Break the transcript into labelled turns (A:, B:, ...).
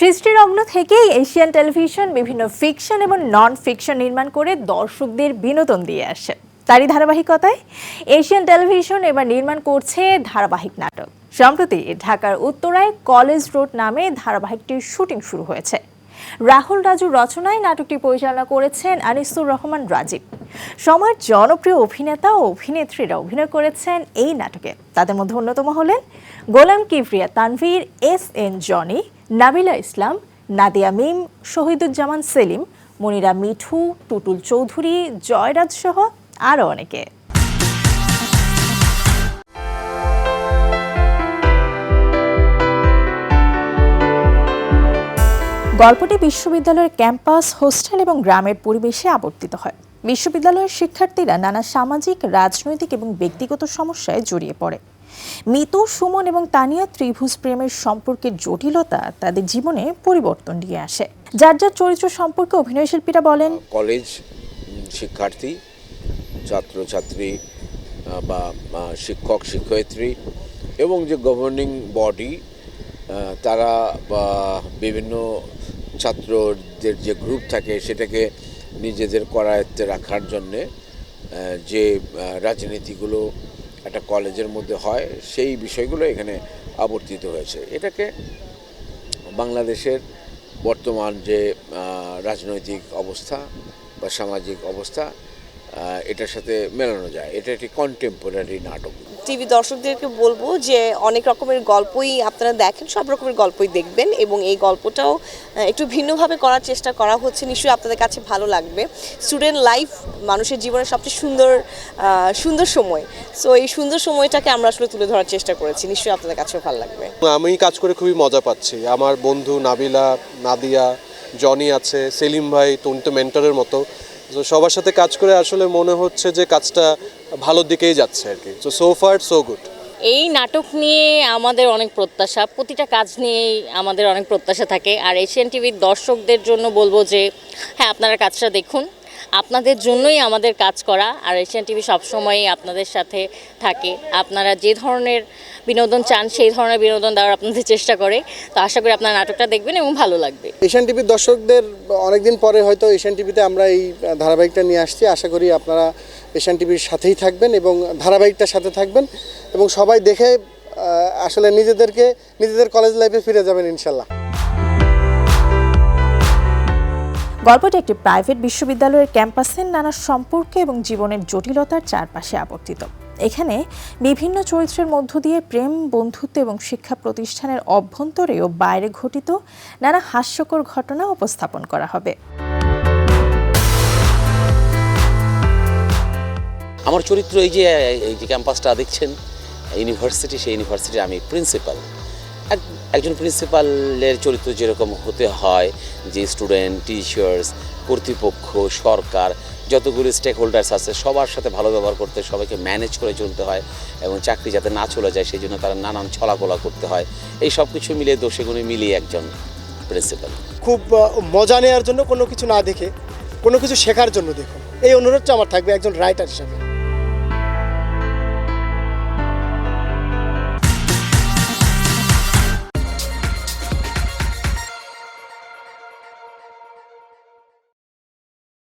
A: সৃষ্টিরগ্ন থেকেই Asian television বিভিন্ন fiction এবং নন ফিকশন নির্মাণ করে দর্শকদের বিনোদন দিয়ে আসে। তারই ধারাবাহিকতায় এশিয়ান টেলিভিশন এবার নির্মাণ করছে ধারাবাহিক নাটক। সম্প্রতি ঢাকার উত্তরায় কলেজ রোড নামে ধারাবাহিকটির শুটিং শুরু হয়েছে। রাহুল রাজুর রচনায় নাটকটি পরিচালনা করেছেন আনিসুর রহমান রাজীব। সময়ের জনপ্রিয় অভিনেতা ও অভিনেত্রীরা অভিনয় করেছেন এই নাটকে। তাদের মধ্যে অন্যতম হলেন গোলাম কিবরিয়া, তানভীর, এস এন জনি, নাবিলা ইসলাম, নাদিয়া মিম, শহীদুজ্জামান সেলিম, মনিরা মিঠু, টুটুল চৌধুরী, জয়রাজ সহ আরও অনেকে। গল্পটি বিশ্ববিদ্যালয়ের ক্যাম্পাস, হোস্টেল এবং গ্রামের পরিবেশে আবর্তিত হয়। বিশ্ববিদ্যালয়ের শিক্ষার্থীরা নানা সামাজিক, রাজনৈতিক এবং ব্যক্তিগত সমস্যায় জড়িয়ে পড়ে। মিতু সুমন এবং তানিয়া ত্রিভুজ প্রেমের সম্পর্কের জটিলতা তাদের জীবনে পরিবর্তন নিয়ে আসে। যার যার চরিত্র সম্পর্কে অভিনয়শিল্পীরা বলেন
B: কলেজ শিক্ষার্থী, ছাত্রছাত্রী বা শিক্ষক, শিক্ষয়িত্রী এবং যে গভর্নিং বডি তারা বিভিন্ন ছাত্রদের যে গ্রুপ থাকে সেটাকে নিজেদের করায়ত্তে রাখার জন্যে যে রাজনীতিগুলো একটা কলেজের মধ্যে হয়, সেই বিষয়গুলো এখানে আবর্তিত হয়েছে। এটাকে বাংলাদেশের বর্তমান যে রাজনৈতিক অবস্থা বা সামাজিক অবস্থা এটার সাথে মেলানো যায়। এটা একটি কন্টেম্পোরারি নাটক।
C: টিভি দর্শকদেরকে বলব যে অনেক রকমের গল্পই আপনারা দেখেন সব রকমের গল্পই দেখবেন এবং এই গল্পটাও একটু ভিন্নভাবে করার চেষ্টা করা হচ্ছে। নিশ্চয়ই আপনাদের কাছে ভালো লাগবে। স্টুডেন্ট লাইফ মানুষের জীবনের সবচেয়ে সুন্দর সুন্দর সময়। সো এই সুন্দর সময়টাকে আমরা আসলে তুলে ধরার চেষ্টা করেছি। নিশ্চয়ই আপনাদের কাছেও ভালো লাগবে।
D: আমি কাজ করে খুবই মজা পাচ্ছি। আমার বন্ধু নাবিলা নাদিয়া জনি আছে সেলিম ভাই তুমি তো মেন্টরের মতো। তো সবার সাথে কাজ করে আসলে মনে হচ্ছে যে কাজটা ভালোর দিকেই যাচ্ছে আর কি। So so far so good
E: এই নাটক নিয়ে আমাদের অনেক প্রত্যাশা, প্রতিটা কাজ নিয়েই আমাদের অনেক প্রত্যাশা থাকে। আর এশিয়ান টিভির দর্শকদের জন্য বলব যে হ্যাঁ আপনারা কাজটা দেখুন। আপনাদের জন্যই আমাদের কাজ করা আর এশিয়ান টিভি সবসময়ই আপনাদের সাথে থাকে। আপনারা যে ধরনের বিনোদন চান, সেই ধরনের বিনোদন দেওয়ার আপনাদের চেষ্টা করে। তো আশা করি আপনারা নাটকটা দেখবেন এবং ভালো লাগবে।
F: এশিয়ান টিভির দর্শকদের অনেকদিন পরে হয়তো এশিয়ান টিভিতে আমরা এই ধারাবাহিকটা নিয়ে আসছি। আশা করি আপনারা এশিয়ান টিভির সাথেই থাকবেন এবং ধারাবাহিকটার সাথে থাকবেন এবং সবাই দেখে আসলে নিজেদেরকে, নিজেদের কলেজ লাইফে ফিরে যাবেন ইনশাল্লাহ।
A: গল্পটি একটি প্রাইভেট বিশ্ববিদ্যালয়ের ক্যাম্পাসের নানা সম্পর্ক এবং জীবনের জটিলতার চারপাশে আবর্তিত। এখানে বিভিন্ন চরিত্রের মধ্য দিয়ে প্রেম, বন্ধুত্ব এবং শিক্ষা প্রতিষ্ঠানের অভ্যন্তরে ও বাইরে ঘটিত নানা হাস্যকর ঘটনা উপস্থাপন করা হবে।
G: আমার চরিত্র এই যে এই যে ক্যাম্পাসটা দেখছেন, ইউনিভার্সিটি, সেই ইউনিভার্সিটির আমি প্রিন্সিপাল। একজন প্রিন্সিপালের চরিত্র যেরকম হতে হয়, যে স্টুডেন্ট, টিচার্স, কর্তৃপক্ষ, সরকার, যতগুলি স্টেক হোল্ডার্স আছে, সবার সাথে ভালো ব্যবহার করতে, সবাইকে ম্যানেজ করে চলতে হয় এবং চাকরি যাতে না চলে যায়, সেই জন্য তারা নানান ছলাকলা করতে হয়। এই সব কিছু মিলিয়ে দোষে গুণে মিলিয়ে একজন প্রিন্সিপাল।
F: খুব মজা নেওয়ার জন্য কোনো কিছু না দেখে, কোনো কিছু শেখার জন্য দেখুন। এই অনুরোধটা আমার থাকবে একজন রাইটার হিসাবে।